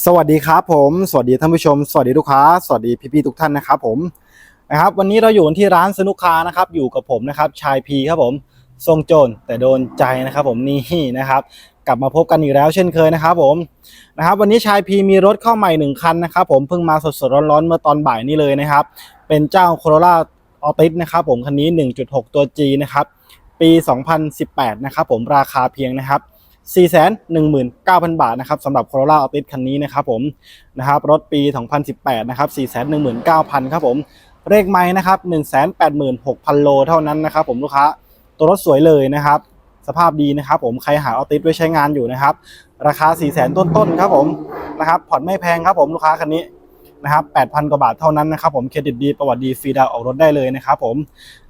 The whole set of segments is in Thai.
สวัสดีครับผม สวัสดีท่านผู้ชม สวัสดีลูกค้า สวัสดีพี่ๆทุกท่านนะครับผมนะครับ วันนี้เราอยู่ที่ร้านสนุกคานะครับ อยู่กับผมนะครับ ชายพีครับผม ทรงโจรแต่โดนใจนะครับผมนี่นะครับ กลับมาพบกันอีกแล้วเช่นเคยนะครับผมนะครับ วันนี้ชายพีมีรถเข้าใหม่หนึ่งคันนะครับผมเพิ่งมาสดๆร้อนๆเมื่อตอนบ่ายนี้เลยนะครับ เป็นเจ้า Corolla Altis นะครับผมคันนี้ 1.6 ตัว G นะครับปี 2018 นะครับผมราคาเพียงนะครับ 419,000 บาทนะครับสำหรับ Corolla Altis คันนี้นะครับผมนะครับรถปี 2018 นะครับ 419,000 ครับผมเลขไม้นะครับ 186,000 โลเท่านั้นนะครับผมลูกค้าตัวรถสวยเลยนะครับ สภาพดีนะครับผมใครหา Altis ไว้ใช้งานอยู่นะครับ ราคา 400,000 ต้นๆครับผมนะครับผ่อนไม่แพงครับผมลูกค้าคันนี้ นะครับ8,000 กว่าบาทเท่านั้นนะครับผมเครดิตดีประวัติดีฟรีดาวออกรถได้เลยนะครับผม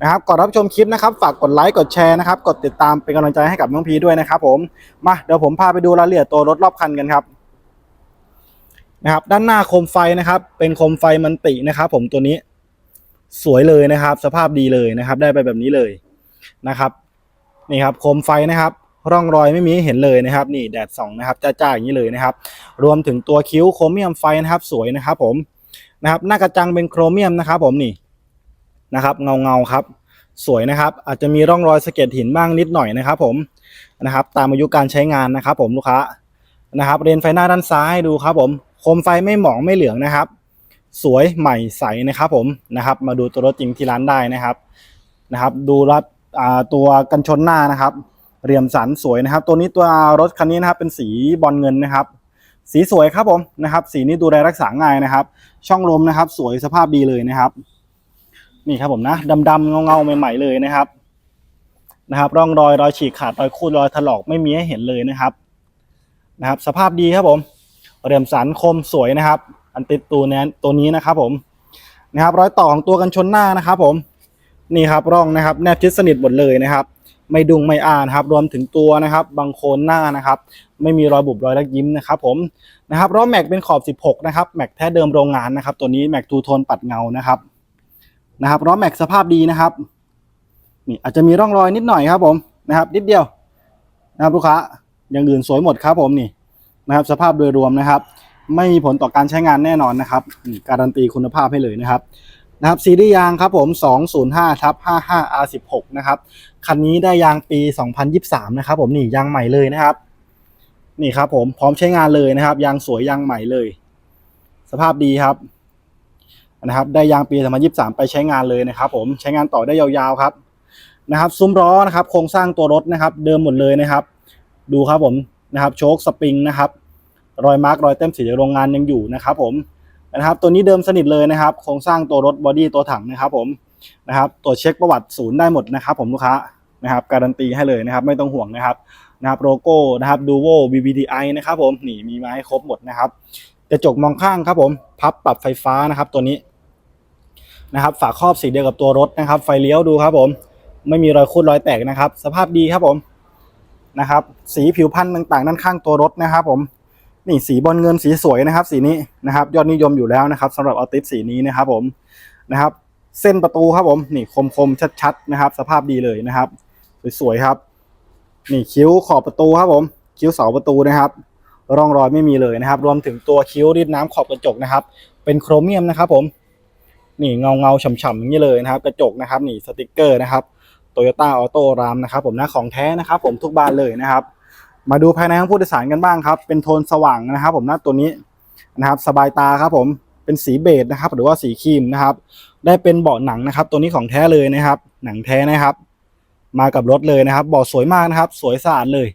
นะครับก่อนรับชมคลิปนะครับฝากกดไลค์กดแชร์นะครับกดติดตามเป็นกำลังใจให้กับน้องพีด้วยนะครับผมมาเดี๋ยวผมพาไปดูรายละเอียดตัวรถรอบคันกันครับนะครับด้านหน้าโคมไฟนะครับ เป็นโคมไฟมันตินะครับ ผมตัวนี้สวยเลยนะครับ สภาพดีเลยนะครับ ได้ไปแบบนี้เลยนะครับ นี่ครับโคมไฟนะครับ ร่องรอยไม่มีให้เห็นเลยนะครับ นี่แดดส่องนะครับจ้าๆอย่างนี้เลยนะครับ รวมถึงตัวคิ้วโครเมียมไฟนะครับสวยนะครับผมนะครับหน้ากระจังเป็นโครเมียมนะครับผมนี่นะครับเงาเงาครับสวยนะครับ อาจจะมีร่องรอยสะเก็ดหินบ้างนิดหน่อยนะครับ ผมนะครับ ตามอายุการใช้งานนะครับ ผมลูกค้านะครับเรนไฟหน้าด้านซ้ายดูครับ ผมโคมไฟไม่หมองไม่เหลืองนะครับ สวยใหม่ใสนะครับ ผมนะครับ มาดูตัวรถจริงที่ร้านได้นะครับนะครับ ดูรัดตัวกันชนหน้านะครับ เรียมสันสวยนะครับ ตัวนี้ตัวรถคันนี้นะครับเป็นสีบอลเงินนะครับ สีสวยครับผมนะครับ สีนี้ดูแลรักษาง่ายนะครับ ช่องลมนะครับ สวยสภาพดีเลยนะครับ นี่ครับผมนะดำๆเงาๆใหม่ๆเลยนะครับนะครับ ร่องรอยรอยฉีกขาดรอยคูดรอยถลอกไม่มีให้เห็นเลยนะครับนะครับ สภาพดีครับผมเรียมสันคมสวยนะครับ อันติดตัวนี้ตัวนี้นะครับ ผมนะครับ รอยต่อของตัวกันชนหน้านะครับ ผมนี่ครับร่องนะครับ แนบชิดสนิทหมดเลยนะครับ ไม่ดุงไม่อ่านครับ รวมถึงตัวนะครับบางโคนหน้านะครับ ไม่มีรอยบุบรอยรักยิ้มนะครับผมนะครับล้อแม็กเป็นขอบ 16 นะครับแม็กแท้เดิมโรงงานนะครับ ตัวนี้แม็กทูโทนปัดเงานะครับนะครับล้อแม็กสภาพดีนะครับนี่อาจจะมีร่องรอยนิดหน่อยครับผมนะครับ นิดเดียวนะครับลูกค้าอย่างอื่นสวยหมดครับผมนี่นะครับ สภาพโดยรวมนะครับ ไม่มีผลต่อการใช้งานแน่นอนนะครับ การันตีคุณภาพให้เลยนะครับ นะครับซีรีส์ยางครับผม205ทับ55 R16 นะครับคันนี้ได้ยางปี 2023 นะครับผมนี่ยางใหม่เลยนะครับ นี่ครับผมพร้อมใช้งานเลยนะครับ ยางสวยยางใหม่เลย สภาพดีครับนะครับ ได้ยางปี 2023 ไปใช้งานเลยนะครับ ผมใช้งานต่อได้ยาวๆครับนะครับซุ้มล้อนะครับ โครงสร้างตัวรถนะครับ เดิมหมดเลยนะครับ ดูครับผมนะครับ โชคสปริงนะครับ รอยมาร์กรอยเต็มสีโรงงานยังอยู่นะครับ ผม นะครับ ตัวนี้เดิมสนิทเลยนะครับ โครงสร้างตัวรถบอดี้ตัวถังนะครับ ผมนะครับตรวจเช็คประวัติศูนย์ได้หมดนะครับ ผมลูกค้านะครับการันตีให้เลยนะครับ ไม่ต้องห่วงนะครับนะครับโลโก้นะครับดูโว BBDI นะครับ ผมนี่มีมาให้ครบหมดนะครับกระจกมองข้างครับ ผมพับปรับไฟฟ้านะครับ ตัวนี้นะครับฝาครอบสีเดียวกับตัวรถนะครับ ไฟเลี้ยวดูครับ ผมไม่มีรอยคูดรอยแตกนะครับ สภาพดีครับผมนะครับ สีผิวพันธุ์ต่างๆ ด้านข้างตัวรถนะครับ ผม นี่สีบอลเงินสีสวยนะครับ สีนี้นะครับ ยอดนิยมอยู่แล้วนะครับสำหรับอัลติสสีนี้นะครับ ผมนะครับ เส้นประตูครับผมนี่คมๆชัดๆนะครับ สภาพดีเลยนะครับ สวยๆครับ นี่คิ้วขอบประตูครับผม คิ้วเสาประตูนะครับ ร่องรอยไม่มีเลยนะครับ รวมถึงตัวคิ้วริดน้ำขอบกระจกนะครับ เป็นโครเมียมนะครับ ผมนี่เงาเงาฉ่ำๆอย่างนี้เลยนะครับ กระจกนะครับ นี่สติกเกอร์นะครับโตโยต้าออโต้รามนะครับ ผมนะของแท้นะครับ ผมทุกบานเลยนะครับ มาดูภายในห้องผู้โดยสารกันบ้างครับ เป็นโทนสว่างนะครับผมหนะตัวนี้นะครับ สบายตาครับผมเป็นสีเบจนะครับ หรือว่าสีครีมนะครับ ได้เป็นเบาะหนังนะครับ ตัวนี้ของแท้เลยนะครับ หนังแท้นะครับ มากับรถเลยนะครับเบาะสวยมากนะครับ สวยสะอาดเลย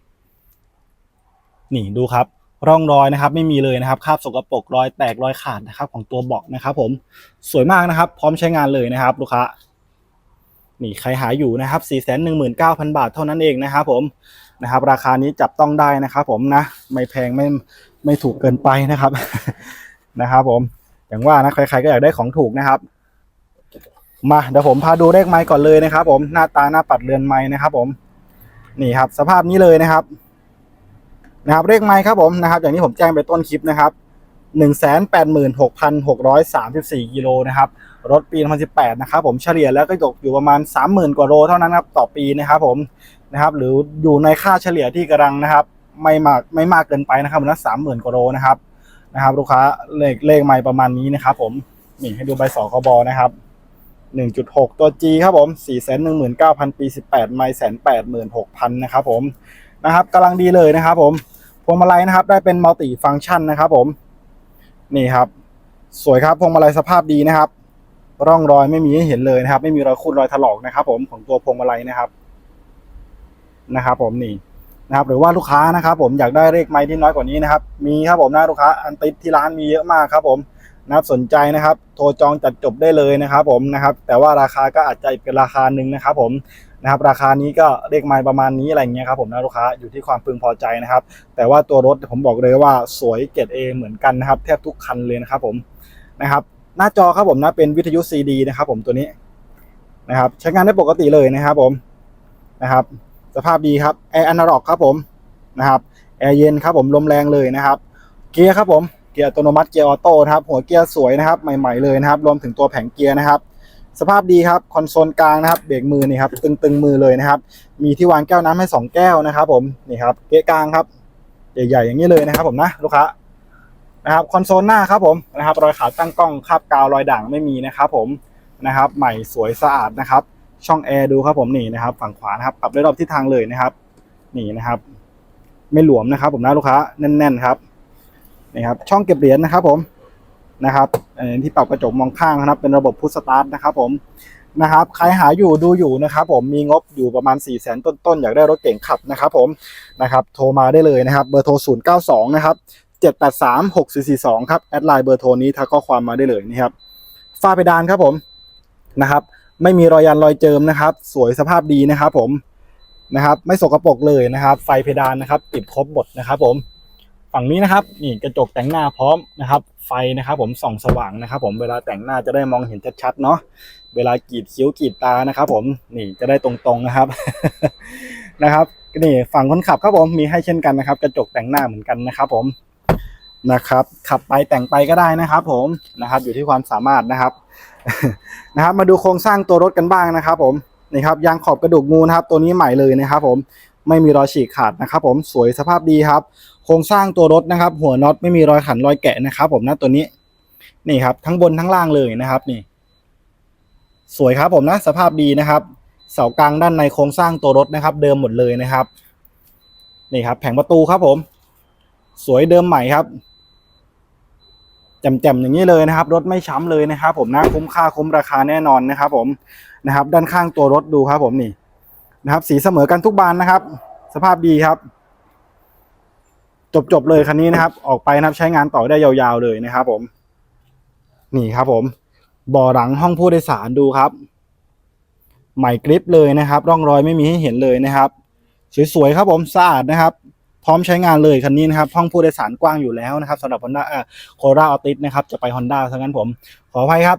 นี่ดูครับ ร่องรอยนะครับ ไม่มีเลยนะครับคราบสกปรกรอยแตกรอยขาดนะครับ ของตัวเบาะนะครับ ผมสวยมากนะครับ พร้อมใช้งานเลยนะครับ ลูกค้านี่ใครหาอยู่นะครับ 419,000 บาทเท่านั้นเองนะครับผม นะครับ ราคานี้จับต้องได้นะครับ ผมนะไม่แพงไม่ไม่ถูกเกินไปนะครับนะครับ ผมอย่างว่านะใครๆก็อยากได้ของถูกนะครับ มาเดี๋ยวผมพาดูเลขไม้ก่อนเลยนะครับ ผมหน้าตาหน้าปัดเรือนไม้นะครับ ผมนี่ครับ สภาพนี้เลยนะครับ นะครับเลขไม้ครับผมนะครับ อย่างที่ผมแจ้งไปต้นคลิปนะครับหนึ่งแสนแปดหมื่นหกพันหกร้อยสามสิบสี่กิโลนะครับรถปี 2018 นะครับผมเฉลี่ยแล้วก็ตกอยู่ประมาณ 30,000 กว่าโลเท่านั้นครับต่อปีนะครับผม นะครับ หรืออยู่ในค่าเฉลี่ยที่กำลังนะครับ ไม่มากไม่มากเกินไปนะครับนะ30,000กว่าโลนะครับนะครับ ลูกค้าเลขเลขไม้ประมาณนี้นะครับ ผมนี่ให้ดูใบสอกบนะครับ1.6ตัว G ครับผม419,000ปี18ไมล์แสนแปดหมื่นหกพันนะครับ ผมนะครับกำลังดีเลยนะครับ ผมพวงมาลัยนะครับ ได้เป็นมัลติฟังก์ชันนะครับ ผมนี่ครับ สวยครับพวงมาลัยสภาพดีนะครับ ร่องรอยไม่มีให้เห็นเลยนะครับ ไม่มีรอยคูดรอยถลอกนะครับ ผมของตัวพวงมาลัยนะครับ นะครับผมนี่นะครับหรือว่าลูกค้านะครับผมอยากได้เลขไม้ที่น้อยกว่านี้นะครับมีครับผมนะลูกค้าอันติดที่ร้านมีเยอะมากครับผมนะครับสนใจนะครับ โทรจองจัดจบได้เลยนะครับผมนะครับแต่ว่าราคาก็อาจจะอีกเป็นราคาหนึ่งนะครับผมนะครับราคานี้ก็เลขไม้ประมาณนี้อะไรเงี้ยครับผมนะลูกค้าอยู่ที่ความพึงพอใจนะครับ แต่ว่าตัวรถผมบอกเลยว่าสวยเกรดเอเหมือนกันนะครับแทบทุกคันเลยนะครับผมนะครับหน้าจอครับผมนะเป็นวิทยุ CD นะครับผมตัวนี้นะครับใช้งานได้ปกติเลยนะครับผมนะครับ สภาพดีครับแอร์อนาล็อกครับผมนะครับแอร์เย็นครับผมลมแรงเลยนะครับเกียร์ครับผมเกียร์อัตโนมัติเกียร์ออโต้นะครับหัวเกียร์สวยนะครับใหม่ๆเลยนะครับ รวมถึงตัวแผงเกียร์นะครับ สภาพดีครับคอนโซลกลางนะครับเบรกมือนี่ครับตึงๆมือเลยนะครับ มีที่วางแก้วน้ำให้ 2 แก้วนะครับ ผมนี่ครับเกียร์กลางครับใหญ่ๆอย่างนี้เลยนะครับ ผมนะลูกค้านะครับคอนโซลหน้าครับผมนะครับรอยขาวตั้งกล้องคาบกาวรอยด่างไม่มีนะครับ ผมนะครับ ใหม่สวยสะอาดนะครับ ช่องแอร์ดูครับผมนี่นะครับ ฝั่งขวานะครับปรับได้รอบทิศทางเลยนะครับ นี่นะครับ ไม่หลวมนะครับ ผมนะลูกค้าแน่น ๆครับนี่ครับ ช่องเก็บเหรียญนะครับ ผมนะครับที่ปรับกระจกมองข้างนะครับ เป็นระบบพุทสตาร์ทนะครับ ผมนะครับใครหาอยู่ดูอยู่นะครับ ผมมีงบอยู่ประมาณ4ี่แสนต้นๆอยากได้รถเก่งขับนะครับ ผมนะครับ โทรมาได้เลยนะครับ เบอร์โทร 0 9 2 นะครับ 783 6442 ครับแอดไลน์เบอร์โทรนี้ทักข้อความมาได้เลยนะครับฝ้าเพดานครับผมนะครับ ไม่มีรอยยันรอยเจิมนะครับ สวยสภาพดีนะครับ ผมนะครับ ไม่สกปรกเลยนะครับ ไฟเพดานนะครับ ติดครบหมดนะครับ ผมฝั่งนี้นะครับนี่กระจกแต่งหน้าพร้อมนะครับ ไฟนะครับ ผมส่องสว่างนะครับ ผมเวลาแต่งหน้าจะได้มองเห็นชัดๆเนาะเวลากรีดคิ้วกรีดตานะครับ ผมนี่จะได้ตรงๆนะครับนะครับนี่ฝั่งคนขับครับผมมีให้เช่นกันนะครับ กระจกแต่งหน้าเหมือนกันนะครับ ผมนะครับ ขับไปแต่งไปก็ได้นะครับ ผมนะครับ อยู่ที่ความสามารถนะครับ นะครับ มาดูโครงสร้างตัวรถกันบ้างนะครับผมนี่ครับยางขอบกระดูกงูนะครับ ตัวนี้ใหม่เลยนะครับ ผมไม่มีรอยฉีกขาดนะครับ ผมสวยสภาพดีครับ โครงสร้างตัวรถนะครับ หัวน็อตไม่มีรอยขันรอยแกะนะครับ ผมนะตัวนี้นี่ครับ ทั้งบนทั้งล่างเลยนะครับ นี่ สวยครับผมนะสภาพดีนะครับ เสากลางด้านในโครงสร้างตัวรถนะครับ เดิมหมดเลยนะครับนี่ครับ แผงประตูครับผม สวยเดิมใหม่ครับ แจ่มๆอย่างนี้เลยนะครับ รถไม่ช้ำเลยนะครับ ผมนะคุ้มค่าคุ้มราคาแน่นอนนะครับ ผมนะครับ ด้านข้างตัวรถดูครับ ผมนี่นะครับ สีเสมอกันทุกบานนะครับ สภาพดีครับ จบๆเลยคันนี้นะครับ ออกไปนะครับใช้งานต่อได้ยาวๆเลยนะครับ ผม นี่ครับ ผมบ่อหลังห้องผู้โดยสารดูครับ ใหม่กริปเลยนะครับ ร่องรอยไม่มีให้เห็นเลยนะครับ สวยๆครับผมสะอาดนะครับ พร้อมใช้งานเลยคันนี้นะครับห้องผู้โดยสารกว้างอยู่แล้วนะครับสำหรับ Honda เอ่อโคราออติสนะครับจะไป Honda ซะงั้นผมขออภัยครับ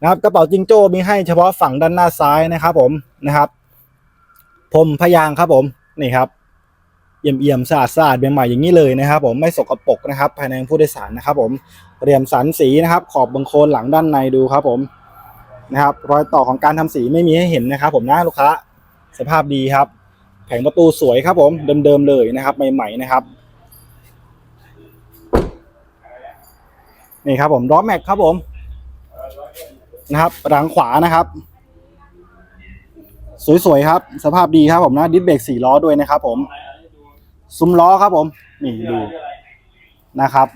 นะครับกระเป๋าจิงโจ้มีให้เฉพาะฝั่งด้านหน้าซ้ายนะครับผมนะครับพรมพยางครับผมนี่ครับเอี่ยมเอี่ยมๆสะอาดสะอาดใหม่ๆอย่างนี้เลยนะครับ ผมไม่สกปรกนะครับ ภายในผู้โดยสารนะครับ ผมเตรียมสันสีนะครับ ขอบบังโคลนหลังด้านในดูครับผมนะครับ รอยต่อของการทำสีไม่มีให้เห็นนะครับ ผมนะลูกค้าสภาพดีครับ แผงประตูสวยครับผมเดิมๆเลยนะครับ ใหม่ๆนะครับนี่ครับผมล้อแม็กครับผมนะครับหลังขวานะครับ สวยๆครับ สภาพดีครับผมนะดิสเบรกสี่ล้อด้วยนะครับ ผมซุ้มล้อครับผมนี่ดูนะครับ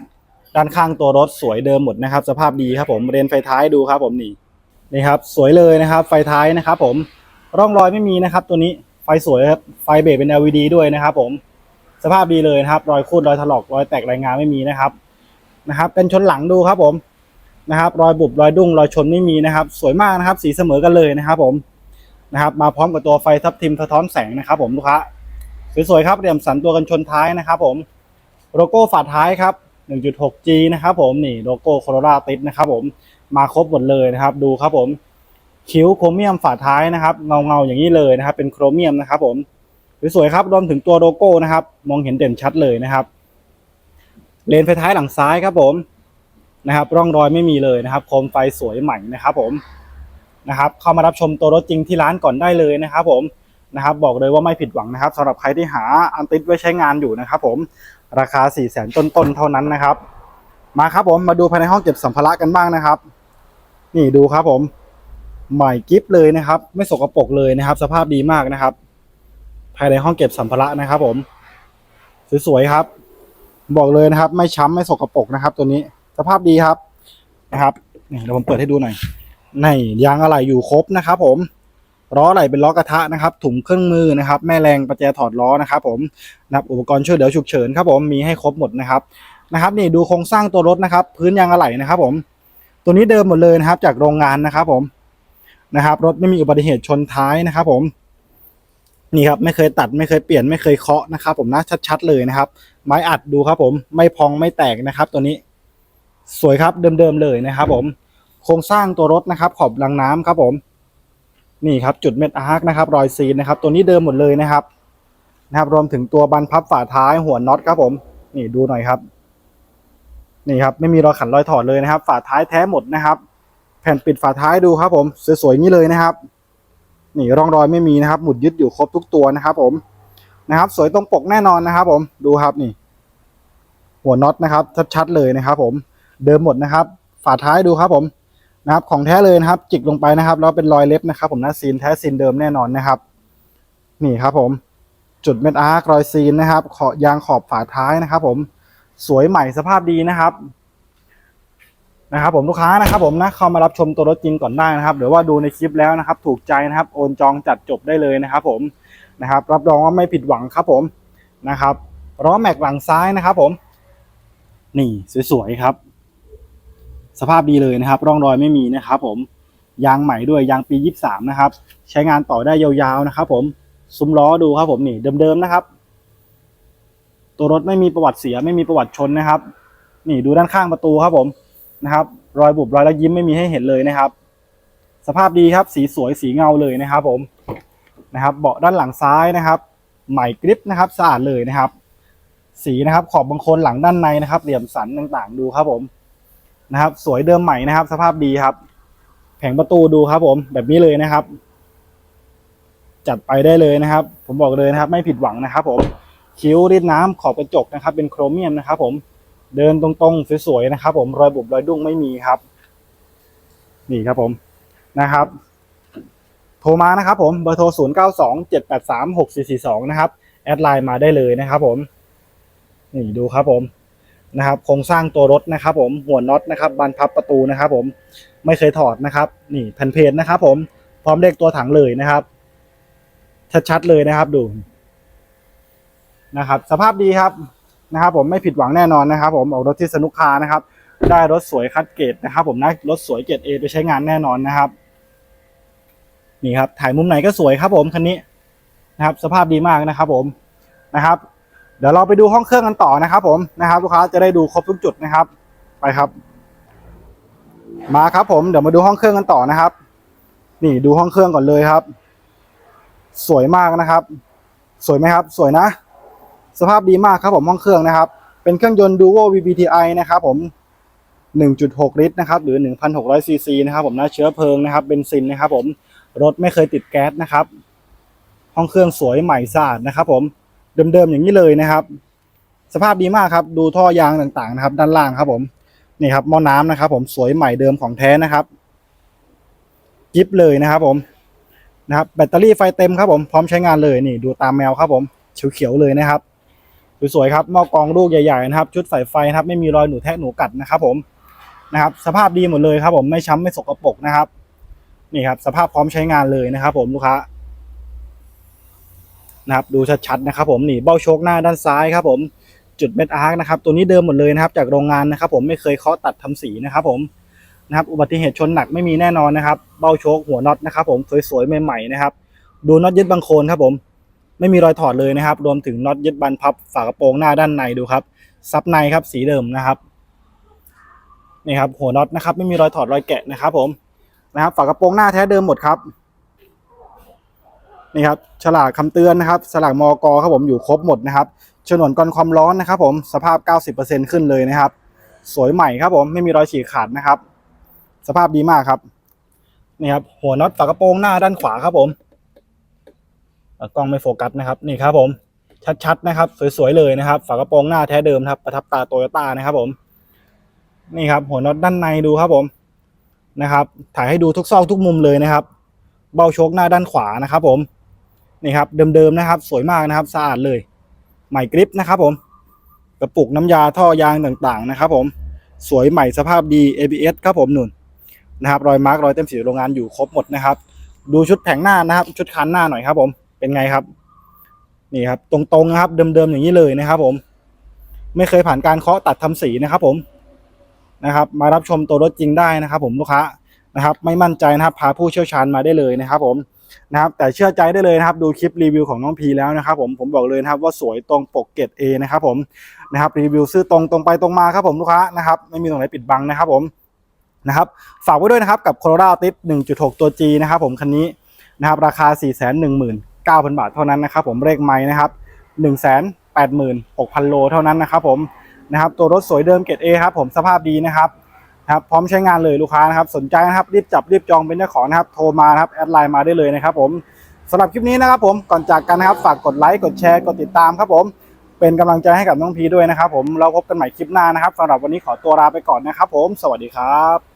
ด้านข้างตัวรถสวยเดิมหมดนะครับ สภาพดีครับผมเรนไฟท้ายดูครับ ผมนี่นี่ครับ สวยเลยนะครับ ไฟท้ายนะครับ ผมร่องรอยไม่มีนะครับ ตัวนี้ ไฟสวยครับ ไฟเบรกเป็น LED ด้วยนะครับ ผม สภาพดีเลยนะครับ รอยคูดรอยถลอก รอยแตกรายงานไม่มีนะครับ นะครับเป็นชนหลังดูครับผม นะครับ รอยบุบ รอยดุ้ง รอยชนไม่มีนะครับ สวยมากนะครับ สีเสมอกันเลยนะครับผม นะครับ มาพร้อมกับตัวไฟทับทิมสะท้อนแสงนะครับผมลูกค้า สวยๆครับเหลี่ยมสันตัวกันชนท้ายนะครับผม โลโก้ฝาท้ายครับ 1.6G นะครับผม นี่โลโก้โคโรราติดนะครับผม มาครบหมดเลยนะครับ ดูครับผม คิ้วโครเมียมฝาท้ายนะครับเงาเงาอย่างนี้เลยนะครับ เป็นโครเมียมนะครับผมสวยๆครับรวมถึงตัวโลโก้นะครับ มองเห็นเด่นชัดเลยนะครับ เลนไฟท้ายหลังซ้ายครับผมนะครับ ร่องรอยไม่มีเลยนะครับ โคมไฟสวยใหม่นะครับ ผมนะครับ เข้ามารับชมตัวรถจริงที่ร้านก่อนได้เลยนะครับ ผมนะครับ บอกเลยว่าไม่ผิดหวังนะครับสำหรับใครที่หาอันติดไว้ใช้งานอยู่นะครับ ผมราคา4 0 0 0 0 0ต้นๆเท่านั้นนะครับ มาครับผมมาดูภายในห้องเก็บสัมภาระกันบ้างนะครับ นี่ดูครับผม ใหม่กิฟเลยนะครับ ไม่สกปรกเลยนะครับ สภาพดีมากนะครับ ภายในห้องเก็บสัมภาระนะครับ ผม สวยๆครับ บอกเลยนะครับ ไม่ช้ำไม่สกปรกนะครับ ตัวนี้สภาพดีครับนะครับนี่เดี๋ยวผมเปิดให้ดูหน่อยในยางอะไหล่อยู่ครบนะครับ ผมล้อไหล่เป็นล้อกระทะนะครับ ถุงเครื่องมือนะครับ แม่แรงประแจถอดล้อนะครับ ผมนะครับอุปกรณ์ช่วยเหลือฉุกเฉินครับผมมีให้ครบหมดนะครับนะครับ นี่ดูโครงสร้างตัวรถนะครับ พื้นยางอะไหล่นะครับ ผม ตัวนี้เดิมหมดเลยนะครับ จากโรงงานนะครับ ผม นะครับรถไม่มีอุบัติเหตุชนท้ายนะครับ ผมนี่ครับไม่เคยตัดไม่เคยเปลี่ยนไม่เคยเคาะนะครับ ผมนะชัด ๆ เลยนะครับ ไม้อัดดูครับผมไม่พองไม่แตกนะครับ ตัวนี้ สวยครับเดิมๆเลยนะครับ ผม โครงสร้างตัวรถนะครับ ขอบรางน้ำครับผม นี่ครับ จุดเม็ดอาร์คนะครับ รอยซีนนะครับ ตัวนี้เดิมหมดเลยนะครับ นะครับ รวมถึงตัวบันพับฝาท้ายหัวน็อตครับผม นี่ดูหน่อยครับ นี่ครับ ไม่มีรอยขันรอยถอดเลยนะครับ ฝาท้ายแท้หมดนะครับ ผ่นปิดฝาท้ายดูครับผมสวยๆนี่เลยนะครับ นี่ร่องรอยไม่มีนะครับ หมุดยึดอยู่ครบทุกตัวนะครับ ผมนะครับ สวยตรงปกแน่นอนนะครับ ผมดูครับนี่ หัวน็อตนะครับชัดๆเลยนะครับ ผมเดิมหมดนะครับ ฝาท้ายดูครับผมนะครับ ของแท้เลยนะครับ จิกลงไปนะครับแล้วเป็นรอยเล็บนะครับ ผมนะซีนแท้ซีนเดิมแน่นอนนะครับ นี่ครับ ผม จุดเม็ดอาร์ครอยซีนนะครับขอยางขอบฝาท้ายนะครับ ผมสวยใหม่สภาพดีนะครับ นะครับผมลูกค้านะครับผมนะเข้ามารับชมตัวรถจริงก่อนได้นะครับหรือว่าดูในคลิปแล้วนะครับ ถูกใจนะครับโอนจองจัดจบได้เลยนะครับ ผมนะครับ รับรองว่าไม่ผิดหวังครับผมนะครับล้อแม็กหลังซ้ายนะครับ ผม นี่สวยๆครับ สภาพดีเลยนะครับ ร่องรอยไม่มีนะครับ ผมยางใหม่ด้วยยางปี23นะครับ ใช้งานต่อได้ยาวๆนะครับ ผมซุ้มล้อดูครับ ผมนี่เดิมๆนะครับ ตัวรถไม่มีประวัติเสียไม่มีประวัติชนนะครับ นี่ดูด้านข้างประตูครับผม นะครับ รอยบุบรอยแล้วยิ้มไม่มีให้เห็นเลยนะครับ สภาพดีครับ สีสวยสีเงาเลยนะครับ ผมนะครับ เบาะด้านหลังซ้ายนะครับ ใหม่กริปนะครับสะอาดเลยนะครับ สีนะครับ ขอบบางคนหลังด้านในนะครับ เหลี่ยมสันต่างๆ ดูครับผมนะครับ สวยเดิมใหม่นะครับ สภาพดีครับ แผงประตูดูครับ ผม แบบนี้เลยนะครับ จัดไปได้เลยนะครับ ผมบอกเลยนะครับ ไม่ผิดหวังนะครับ ผมคิ้วริดน้ำขอบกระจกนะครับ เป็นโครเมียมนะครับ ผม เดินตรงๆสวยๆนะครับ ผมรอยบุบรอยดุ้งไม่มีครับ นี่ครับผมนะครับ โทรมานะครับ ผมเบอร์โทร 0 9 2 7 8 3 6 4 4 2 นะครับ แอดไลน์มาได้เลยนะครับ ผม นี่ดูครับผมนะครับโครงสร้างตัวรถนะครับ ผมหัวน็อตนะครับบานพับประตูนะครับ ผมไม่เคยถอดนะครับ นี่แผ่นเพจนะครับ ผมพร้อมเลขตัวถังเลยนะครับ ชัดๆเลยนะครับดูนะครับ สภาพดีครับ นะครับผมไม่ผิดหวังแน่นอนนะครับ ผมออกรถที่สนุกคานะครับ ได้รถสวยคัดเกรดนะครับ ผมนะรถสวยเกรดเอไปใช้งานแน่นอนนะครับ นี่ครับ ถ่ายมุมไหนก็สวยครับ ผมคันนี้นะครับ สภาพดีมากนะครับ ผมนะครับ เดี๋ยวเราไปดูห้องเครื่องกันต่อนะครับ ผมนะครับลูกค้าจะได้ดูครบทุกจุดนะครับ ไปครับ มาครับ ผมเดี๋ยวมาดูห้องเครื่องกันต่อนะครับ นี่ดูห้องเครื่องก่อนเลยครับ สวยมากนะครับ สวยไหมครับ สวยนะ สภาพดีมากครับผมห้องเครื่องนะครับ เป็นเครื่องยนต์ Duo VVTi นะครับผม 1.6 ลิตรนะครับหรือ 1,600ซีซีนะครับผมนะเชื้อเพลิงนะครับเบนซินนะครับผมรถไม่เคยติดแก๊สนะครับ ห้องเครื่องสวยใหม่สะอาดนะครับผมเดิมๆอย่างนี้เลยนะครับ สภาพดีมากครับ ดูท่อยางต่างๆนะครับ ด้านล่างครับผมนี่ครับหม้อน้ำนะครับ ผมสวยใหม่เดิมของแท้นะครับกิฟเลยนะครับ ผมนะครับ แบตเตอรี่ไฟเต็มครับผมพร้อมใช้งานเลยนี่ ดูตามแมวครับผมเขียวๆเลยนะครับ สวยๆครับหม้อกองลูกใหญ่ๆนะครับ ชุดสายไฟนะครับไม่มีรอยหนูแทะหนูกัดนะครับ ผมนะครับ สภาพดีหมดเลยครับ ผมไม่ช้ำไม่สกปรกนะครับ นี่ครับ สภาพพร้อมใช้งานเลยนะครับ ผมลูกค้านะครับดูชัดๆนะครับ ผมนี่เบ้าโชคหน้าด้านซ้ายครับ ผมจุดเม็ดอาร์คนะครับ ตัวนี้เดิมหมดเลยนะครับ จากโรงงานนะครับ ผมไม่เคยเคาะตัดทำสีนะครับ ผมนะครับอุบัติเหตุชนหนักไม่มีแน่นอนนะครับ เบ้าโชคหัวน็อตนะครับ ผมสวยๆใหม่ๆนะครับ ดูน็อตยึดบังโคลนครับผม ไม่มีรอยถอดเลยนะครับ รวมถึงน็อตยึดบันพับฝากระโปรงหน้าด้านในดูครับ ซับในครับสีเดิมนะครับนี่ครับหัวน็อตนะครับ ไม่มีรอยถอดรอยแกะนะครับ ผมนะครับ ฝากระโปรงหน้าแท้เดิมหมดครับนี่ครับฉลากคำเตือนนะครับฉลากมอกครับผมอยู่ครบหมดนะครับฉนวนกันความร้อนนะครับ ผมสภาพ 90%ขึ้นเลยนะครับ สวยใหม่ครับ ผมไม่มีรอยฉีกขาดนะครับ สภาพดีมากครับนี่ครับหัวน็อตฝากระโปรงหน้าด้านขวาครับผม กล้องไม่โฟกัสนะครับนี่ครับผมชัดๆนะครับ สวยๆเลยนะครับ ฝากระโปรงหน้าแท้เดิมครับประทับตาโตโยต้านะครับผมนี่ครับ หัวน็อตด้านในดูครับผมนะครับ ถ่ายให้ดูทุกซอกทุกมุมเลยนะครับ เบ้าโชคหน้าด้านขวานะครับ ผมนี่ครับเดิมๆนะครับ สวยมากนะครับสะอาดเลย ใหม่กริปนะครับ ผมกระปุกน้ำยาท่อยางต่างๆนะครับ ผมสวยใหม่สภาพดี ABS ครับผมหนุนนะครับ รอยมาร์กรอยเต็มสีโรงงานอยู่ครบหมดนะครับ ดูชุดแผงหน้านะครับ ชุดคันหน้าหน่อยครับผม เป็นไงครับ นี่ครับ ตรงๆนะครับ เดิมๆอย่างนี้เลยนะครับ ผม ไม่เคยผ่านการเคาะตัดทำสีนะครับ ผมนะครับ มารับชมตัวรถจริงได้นะครับ ผมลูกค้านะครับ ไม่มั่นใจนะครับ พาผู้เชี่ยวชาญมาได้เลยนะครับ ผมนะครับ แต่เชื่อใจได้เลยนะครับ ดูคลิปรีวิวของน้องพีแล้วนะครับ ผมผมบอกเลยนะครับ ว่าสวยตรงปกเกรดเอนะครับ ผมนะครับ รีวิวซื้อตรงตรงไปตรงมาครับ ผมลูกค้านะครับ ไม่มีตรงไหนปิดบังนะครับ ผมนะครับฝากไว้ด้วยนะครับกับ Corolla Altis 1.6 ตัว G นะครับผมคันนี้นะครับราคา 9,000 บาทเท่านั้นนะครับผมเลขไม้นะครับ 186,000 โลเท่านั้นนะครับผมนะครับตัวรถสวยเดิมเกรด A ครับผมสภาพดีนะครับครับพร้อมใช้งานเลยลูกค้านะครับสนใจนะครับรีบจับรีบจองเป็นเจ้าของนะครับโทรมาครับแอดไลน์มาได้เลยนะครับผมสำหรับคลิปนี้นะครับผมก่อนจากกันนะครับฝากกดไลค์กดแชร์กดติดตามครับผมเป็นกำลังใจให้กับน้องพีด้วยนะครับผมเราพบกันใหม่คลิปหน้านะครับสำหรับวันนี้ขอตัวลาไปก่อนนะครับผม สวัสดีครับ